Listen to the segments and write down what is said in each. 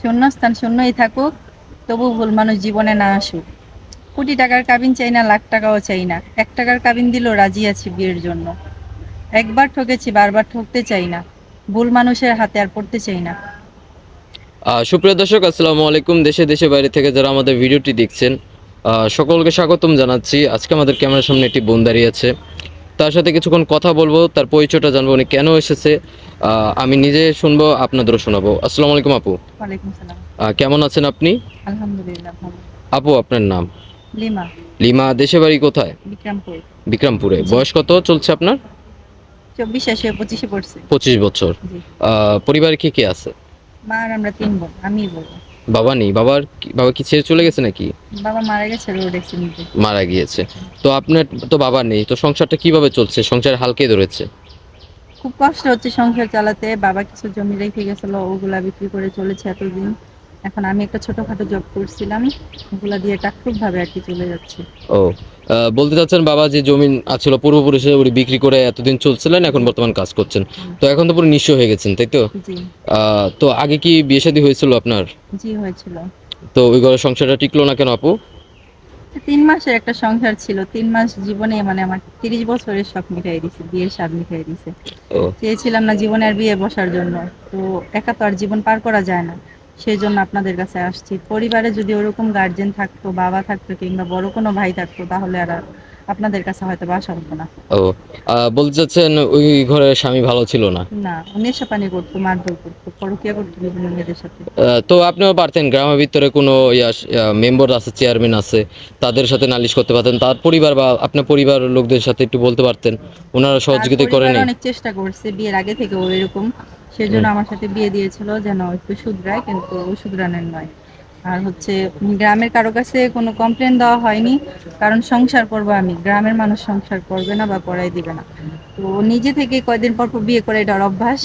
শূন্যস্থান শূন্যই থাকুক, তবু ভুল মানুষ জীবনে না আসুক। কোটি টাকার কাবিন চাই না, লাখ টাকাও চাই না। এক টাকার কাবিন দিলেও রাজি আছি বিয়ের জন্য। একবার ঠকেছি, বারবার ঠকতে চাই না। ভুল মানুষের হাতে আর পড়তে চাই না। সুপ্রিয় দর্শক, আসসালামু আলাইকুম। দেশে দেশে বাইরে থেকে যারা আমাদের ভিডিওটি দেখছেন সকলকে স্বাগতম জানাচ্ছি। আজকে আমাদের ক্যামেরার সামনে একটি বোন দাঁড়িয়ে আছে। তার সাথে কিছুক্ষণ কথা বলব তার পরিচয়টা জানব উনি কেন এসেছে আমি নিজে শুনব আপনাদেরও শোনাবো। আসসালামু আলাইকুম আপু। কেমন আছেন আপনি? আলহামদুলিল্লাহ আপু আপনার নাম? লিমা। লিমা দেশে বাড়ি কোথায়? বিক্রমপুর। বিক্রমপুরে। বয়স কত চলছে আপনার? চব্বিশ আসে পঁচিশে পড়ছে। পঁচিশ বছর। পরিবারে কে কে আছে? মা আর আমরা তিন বোন আমি বলব। বাবা নেই? বাবার কি- বাবা কি ছেড়ে চলে গেছে নাকি? বাবা মারা গেছে রোড অ্যাক্সিডেন্টে মারা গিয়েছে। তো আপনার তো বাবা নেই তো সংসারটা কীভাবে চলছে? সংসার হালকে ধরেছে। খুব কষ্ট হচ্ছে সংসার চালাতে। বাবা কিছু জমি রেখে গেছিল ওগুলা বিক্রি করে চলেছে এতদিন। এখন আমি একটা ছোটখাটো জব করছিলাম ওগুলা দিয়ে টাকটুক ভাবে আর কি চলে যাচ্ছে। ও বলতে চাচ্ছেন বাবা যে জমি আছিল পূর্বপুরুষে উনি বিক্রি করে এতদিন চলছিলেন এখন বর্তমান কাজ করছেন। তো এখন তো পুরো নিঃস্ব হয়ে গেছেন তাই তো? জি। তো আগে কি বিয়ে শাদী হয়েছিল আপনার? জি হয়েছিল। তো ওই ঘরের সংসারটা টিকলো না কেন আপু? তিন মাসের একটা সংসার ছিল তিন মাস জীবনে মানে আমার তিরিশ বছরের শখ মিটাই দিছে বিয়ের স্বাদ মিটাই দিছে। চেয়েছিলাম না জীবনে আর বিয়ে বসার জন্য তো একা তো আর জীবন পার করা যায় না। সেই জন্য আপনাদের কাছে আসছি। পরিবারে যদি ওরকম গার্জেন থাকতো বাবা থাকতো কিংবা বড় কোনো ভাই থাকতো তাহলে আর আপনাদের কাছে হয়তো বাসা হতো না। ও বলতে চাচ্ছেন ওই ঘরের স্বামী ভালো ছিল না? না নেশা পানি করতো মারধর করতো পরকিয়া করতো বিভিন্ন মেয়েদের সাথে। তো আপনিও পারতেন গ্রামের ভিতরে কোনো মেম্বার আছে চেয়ারম্যান আছে তাদের সাথে নালিশ করতে পারতেন তার পরিবার বা আপনার পরিবার লোকদের সাথে একটু বলতে পারতেন ওনারা সহযোগিতা করেনি অনেক চেষ্টা করছে বিয়ের আগে থেকে ও এরকম সেজন্য আমার সাথে বিয়ে দিয়েছিল যেন একটু শুধরায় কিন্তু শুধরানের নয়। আর হচ্ছে গ্রামের কারও কাছে কোনো কমপ্লেন দেওয়া হয়নি কারণ সংসার করব আমি। গ্রামের মানুষ সংসার করবে না বা করাই দিবে না। তো নিজে থেকে কয়দিন পর পর বিয়ে করে এটার অভ্যাস।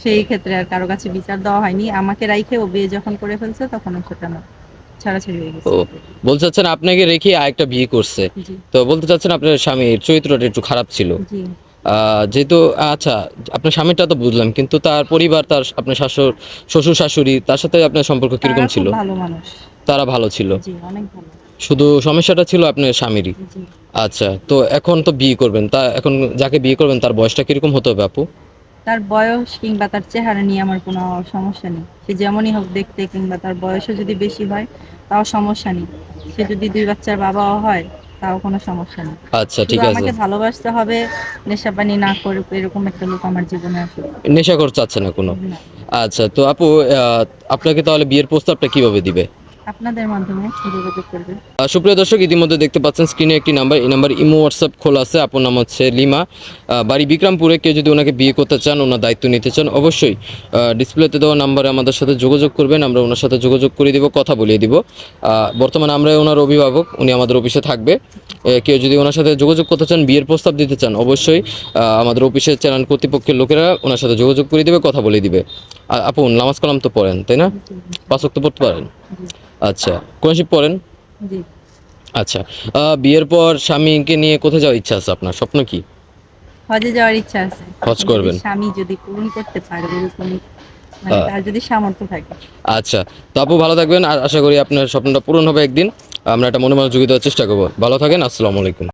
সেই ক্ষেত্রে আর কারও কাছে বিচার দেওয়া হয়নি। আমাকে রাইখে ও বিয়ে যখন করে ফেলছে তখন সেটা না। ছাড়াছাড়ি হয়ে গেছে। ও বলতে চাচ্ছেন আপনাকে রেখে আরেকটা বিয়ে করছে। তো বলতে চাচ্ছেন আপনার স্বামীর চরিত্রটা একটু খারাপ ছিল। জি। যেহেতু আচ্ছা আপনার স্বামীটা তো বুঝলাম কিন্তু তার পরিবার তার আপনার শাশুর শ্বশুর শাশুড়ি তার সাথে আপনার সম্পর্ক কীরকম ছিল? তারা ভালো ছিল? শুধু সমস্যাটা ছিল আপনার স্বামীরই? আচ্ছা তো এখন তো বিয়ে করবেন তা এখন যাকে বিয়ে করবেন তার বয়সটা কীরকম হতে হবে আপু? তার বয়স কিংবা তার চেহারা নিয়ে আমার কোনো সমস্যা নেই। সে যেমনই হোক দেখতে কিংবা তার বয়সও যদি বেশি হয় তাও সমস্যা নেই। সে যদি দুই বাচ্চার বাবাও হয় তাও কোনো সমস্যা নেই। আচ্ছা ঠিক আছে। আমাকে ভালোবাসতে হবে নেশা পানি না করে এরকম একটা লোক আমার জীবনে আসবে করতে চাচ্ছে না কোনো। আচ্ছা তো আপু আপনাকে তাহলে বিয়ের প্রস্তাবটা কীভাবে দিবে? আপনাদের মাধ্যমে যোগাযোগ করবে সুপ্রিয় দর্শক, ইতিমধ্যে দেখতে পাচ্ছেন স্ক্রিনে একটি নাম্বার। এই নাম্বার ইমো, হোয়াটসঅ্যাপ খোলা আছে। আপনার নাম হচ্ছে লিমা। বাড়ি বিক্রমপুরে কেউ যদি ওনাকে বিয়ে করতে চান, ওনার দায়িত্ব নিতে চান, অবশ্যই ডিসপ্লেতে দেওয়া নাম্বারে আমাদের সাথে যোগাযোগ করবেন। আমরা ওনার সাথে যোগাযোগ করে দিব, কথা বলিয়ে দিব। বর্তমানে আমরা ওনার অভিভাবক, উনি আমাদের অফিসে থাকবে। কেউ যদি ওনার সাথে যোগাযোগ করতে চান, বিয়ের প্রস্তাব দিতে চান, অবশ্যই আমাদের অফিসের চ্যানেল কর্তৃপক্ষের লোকেরা ওনার সাথে যোগাযোগ করে দিবে, কথা বলে দিবে। আপু নামাজ কালাম তো পড়েন তাই না? পাঁচ ওয়াক্ত পড়তে পারেন? আচ্ছা কোন শিব পড়েন? আচ্ছা বিয়ের পর স্বামীকে নিয়ে কোথায় যাওয়ার ইচ্ছা আছে আপনার? স্বপ্ন কি? হজে যাওয়ার ইচ্ছা আছে। হজ করবেন। স্বামী যদি পূরণ করতে পারে এরকম মানে। তার যদি সামর্থ্য থাকে। আচ্ছা তো আপু ভালো থাকবেন আর আশা করি আপনার স্বপ্নটা পূরণ হবে একদিন। আমরা একটা মনে মনোমনোযোগী দেওয়ার চেষ্টা করব। ভালো থাকেন আসসালামু আলাইকুম।